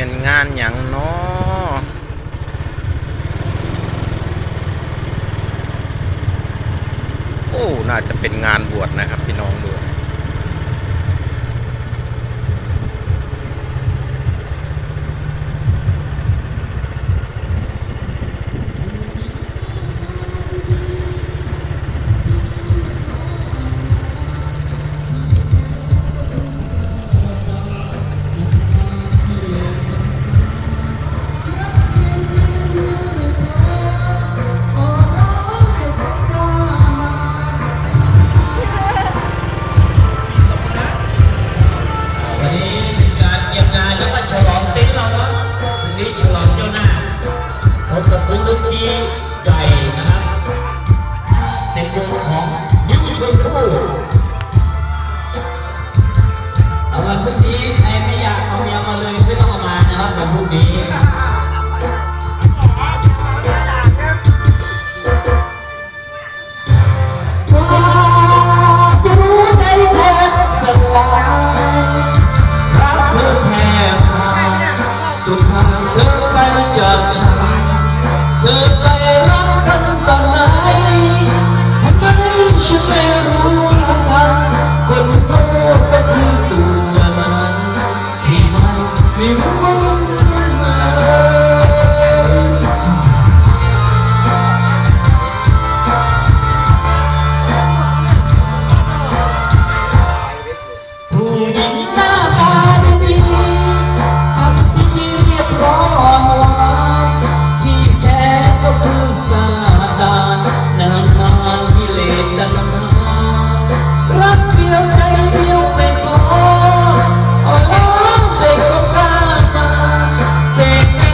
เป็นงานอยังเนาะโอ้ น่าจะเป็นงานบวชนะครับ พี่น้องดู วันนี้เป็นการเตรียมงานแล้วก็ฉลองติ้งเราเนาะวันนี้ฉลองเจ้าหน้าพบกับวงดนตรีใหญ่นะครับเป็นวงของนิ้วชนคู่เอาวันพรุ่งนี้ใครไม่อยากเอาเมียมาเลยไม่ต้องเอามานะครับวันพรุ่งนี้ 你不管。